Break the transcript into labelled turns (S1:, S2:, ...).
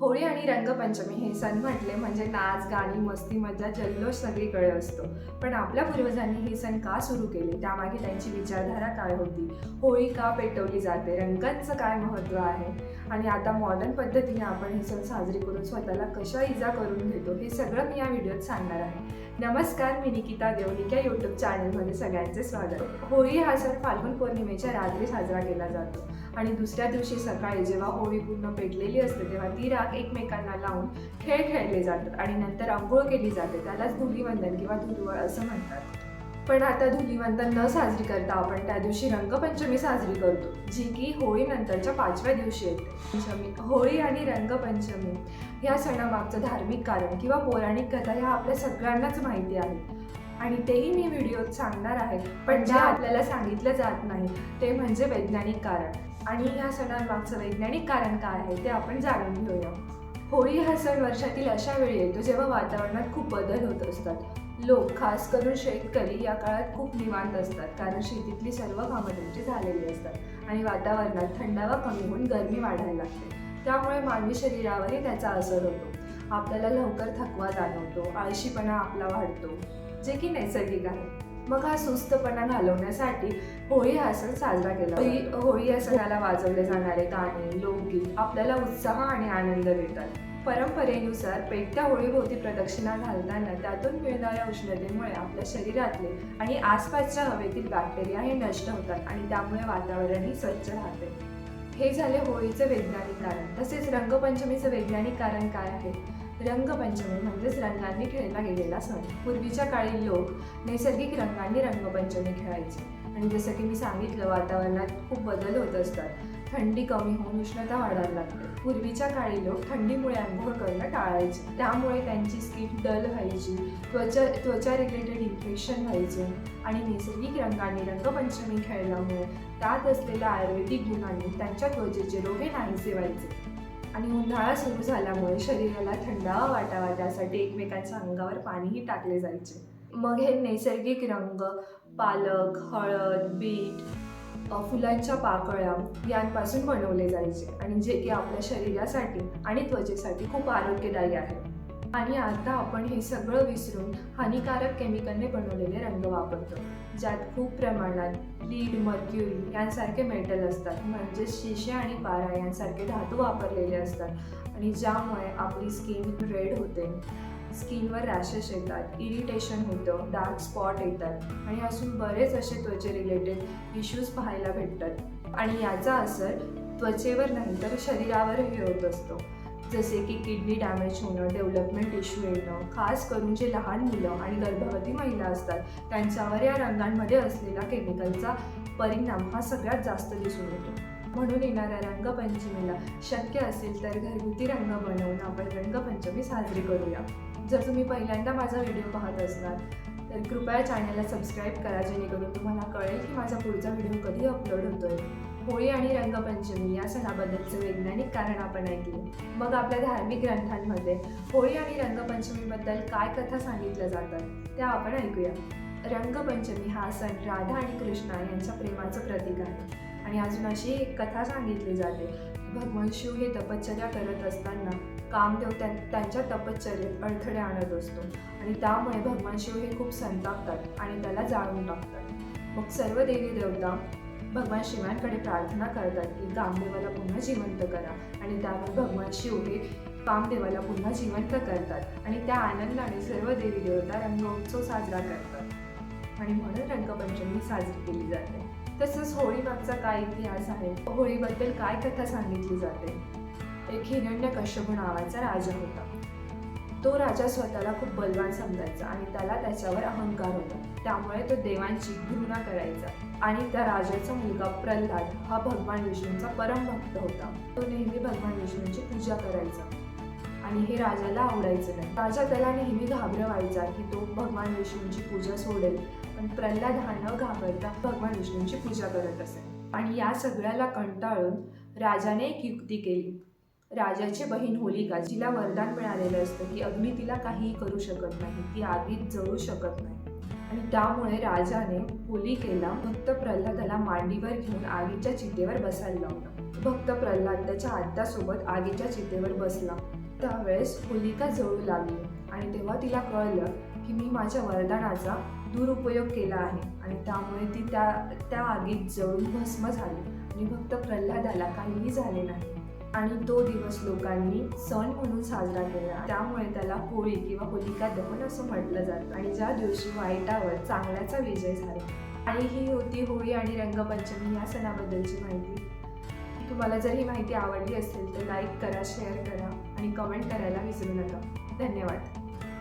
S1: होळी आणि रंगपंचमी हे सण म्हटले म्हणजे नाच गाणी मस्ती मजा जल्लोष सगळीकडे असतो. पण आपल्या पूर्वजांनी हे सण का सुरू केले? त्यामागे त्यांची विचारधारा काय होती? होळी का पेटवली जाते? रंगांचं काय महत्त्व आहे? आणि आता मॉडर्न पद्धतीने आपण हे सण साजरे करून स्वतःला कशा इजा करून घेतो हे सगळं मी या व्हिडिओत सांगणार आहे. नमस्कार मी निकिता देवनिक या यूट्यूब चॅनलमध्ये सगळ्यांचे स्वागत. होळी हा सण फाल्गुन पौर्णिमेच्या रात्री साजरा केला जातो. आणि दुसऱ्या दिवशी सकाळी जेव्हा होळी पूर्ण पेटलेली असते तेव्हा ती राख एकमेकांना लावून खेळ खेळले जातात. आणि नंतर आंघोळ केली जाते. त्यालाच धुलीवंदन किंवा धुलवळ असं म्हणतात. पण आता धुलीवंदन न साजरी करता आपण त्या दिवशी रंगपंचमी साजरी करतो जी की होळीनंतरच्या पाचव्या दिवशी येते. पंचमी होळी आणि रंगपंचमी या सणामागचं धार्मिक कारण किंवा पौराणिक कथा ह्या आपल्या सगळ्यांनाच माहिती आहे आणि तेही मी व्हिडिओत सांगणार आहे पण जे आपल्याला सांगितलं जात नाही ते म्हणजे वैज्ञानिक कारण. आणि या सणांमागचं वैज्ञानिक कारण काय आहे ते आपण जाणून घेऊया. होळी हा सण वर्षातील अशा वेळी येतो जेव्हा वातावरणात खूप बदल होत असतात. लोक खास करून शेतकरी या काळात खूप निवांत असतात. कारण शेतीतली सर्व कामं त्यांची झालेली असतात. आणि वातावरणात थंडावा कमी होऊन गरमी वाढायला लागते. त्यामुळे मानवी शरीरावरही त्याचा असर होतो. आपल्याला लवकर थकवा जाणवतो. आळशीपणा आपला वाढतो जे की नैसर्गिक आहे. मग हा सुस्तपणा घालवण्यासाठी होळी हा सण साजरा केला होळी होळी या सणाला वाजवले जाणारे गाणे लोकगीत आपल्याला उत्साह आणि आनंद देतात. परंपरेनुसार पेटत्या होळीभोवती प्रदक्षिणा घालताना त्यातून मिळणाऱ्या उष्णतेमुळे आपल्या शरीरातले आणि आसपासच्या हवेतील बॅक्टेरिया हे नष्ट होतात आणि त्यामुळे वातावरणही स्वच्छ राहते. हे झाले होळीचं वैज्ञानिक कारण. तसेच रंगपंचमीचं वैज्ञानिक कारण काय आहे? रंगपंचमी म्हणजेच रंगांनी खेळला गेलेला सण. पूर्वीच्या काळी लोक नैसर्गिक रंगांनी रंगपंचमी खेळायचे. आणि जसं की मी सांगितलं वातावरणात खूप बदल होत असतात. थंडी कमी होऊन उष्णता वाढायला लागते पूर्वीच्या काळी लोक थंडीमुळे आंघोळ करणं टाळायचे. त्यामुळे त्यांची स्किन डल व्हायची त्वचा त्वचा रिलेटेड इन्फेक्शन व्हायचे आणि नैसर्गिक रंगाने रंगपंचमी खेळल्यामुळे त्यात असलेल्या आयुर्वेदिक गुणांनी त्यांच्या त्वचेचे रोगे नाहीसे व्हायचे आणि उन्हाळा सुरू झाल्यामुळे शरीराला थंडावा वाटावा त्यासाठी एकमेकांच्या अंगावर पाणीही टाकले जायचे. मग हे नैसर्गिक रंग पालक हळद बीट फुलांच्या पाकळ्या यांपासून बनवले जायचे आणि जे की आपल्या शरीरासाठी आणि त्वचेसाठी खूप आरोग्यदायी आहे. आणि आता आपण हे सगळं विसरून हानिकारक केमिकलने बनवलेले रंग वापरतो ज्यात खूप प्रमाणात लीड मर्क्युरी यांसारखे मेटल असतात म्हणजे शिशे आणि पारा यांसारखे धातू वापरलेले असतात आणि ज्यामुळे आपली स्किन रेड होते. स्किनवर रॅशेस येतात इरिटेशन होतं डार्क स्पॉट येतात आणि अजून बरेच असे त्वचे रिलेटेड इश्यूज पाहायला भेटतात. आणि याचा असर त्वचेवर नाही तर शरीरावरही होत असतो. जसे की किडनी डॅमेज होणं डेव्हलपमेंट इश्यू येणं खास करून जे लहान मुलं आणि गर्भवती महिला असतात त्यांच्यावर या रंगांमध्ये असलेला केमिकलचा परिणाम हा सगळ्यात जास्त दिसून येतो. म्हणून येणाऱ्या रंगपंचमीला शक्य असेल तर घरगुती रंग बनवून आपण रंगपंचमी साजरी करूया. जर तुम्ही पहिल्यांदा माझा व्हिडिओ पाहत असणार तर कृपया चॅनलला सबस्क्राईब करा जेणेकरून तुम्हाला कळेल की माझा पुढचा व्हिडिओ कधी अपलोड होतोय. होळी आणि रंगपंचमी या सणाबद्दलचे वैज्ञानिक कारण आपण ऐकले. मग आपल्या धार्मिक ग्रंथांमध्ये होळी आणि रंगपंचमीबद्दल काय कथा सांगितल्या जातात त्या आपण ऐकूया. रंगपंचमी हा सण राधा आणि कृष्णा यांच्या प्रेमाचं प्रतीक आहे. आणि अजून अशी एक कथा सांगितली जाते. भगवान शिव हे तपश्चर्या करत असताना कामदेव त्या त्यांच्या तपश्चर्येत अडथळे आणत असतो. आणि त्यामुळे भगवान शिव हे खूप संतापतात आणि त्याला जाळून टाकतात. मग सर्व देवी देवता भगवान शिवांकडे प्रार्थना करतात की कामदेवाला पुन्हा जिवंत करा. आणि त्यावर भगवान शिव हे कामदेवाला पुन्हा जिवंत करतात. आणि त्या आनंदाने सर्व देवी देवता रंगोत्सव साजरा करतात. आणि म्हणून रंगपंचमी साजरी केली जाते. तसंच होळी मागचा काय इतिहास आहे? होळीबद्दल काय कथा सांगितली जाते? एक हिरण्य कश्यप नावाचा राजा होता. तो राजा स्वतःला खूप बलवान समजायचा आणि त्याला त्याच्यावर अहंकार होता. त्यामुळे तो देवांची घृणा करायचा आणि त्या राजाचा मुलगा प्रल्हाद हा भगवान विष्णूंचा परम भक्त होता. तो नेहमी भगवान विष्णूंची पूजा करायचा आणि हे राजाला आवडायचं नाही. राजा त्याला नेहमी घाबरवायचा की तो भगवान विष्णूंची पूजा सोडेल पण प्रल्हाद हा न घाबरता भगवान विष्णूंची पूजा करत असे. आणि या सगळ्याला कंटाळून राजाने एक युक्ती केली. राजाची बहीण होलिका जिला वरदान मिळालेलं असतं की अग्नी तिला काहीही करू शकत नाही ती आगीत जळू शकत नाही. आणि त्यामुळे राजाने होलिकेला भक्त प्रल्हादाला मांडीवर घेऊन आगीच्या चितेवर बसायला लावलं. भक्त प्रल्हाद त्याच्या आत्यासोबत आगीच्या चितेवर बसला. त्यावेळेस होलिका जळू लागली आणि तेव्हा तिला कळलं की मी माझ्या वरदानाचा दुरुपयोग केला आहे. आणि त्यामुळे ती त्या त्या आगीत जळून भस्म झाली. आणि भक्त प्रल्हादाला काहीही झाले नाही. आणि तो दिवस लोकांनी सण म्हणून साजरा केला. त्यामुळे त्याला होळी किंवा होलिका दहन असं म्हटलं जातं. आणि ज्या दिवशी वाईटावर चांगल्याचा विजय झाला. आणि ही होती होळी आणि रंगपंचमी या सणाबद्दलची माहिती. तुम्हाला जर ही माहिती आवडली असेल तर लाईक करा शेअर करा आणि कमेंट करायला विसरू नका. धन्यवाद.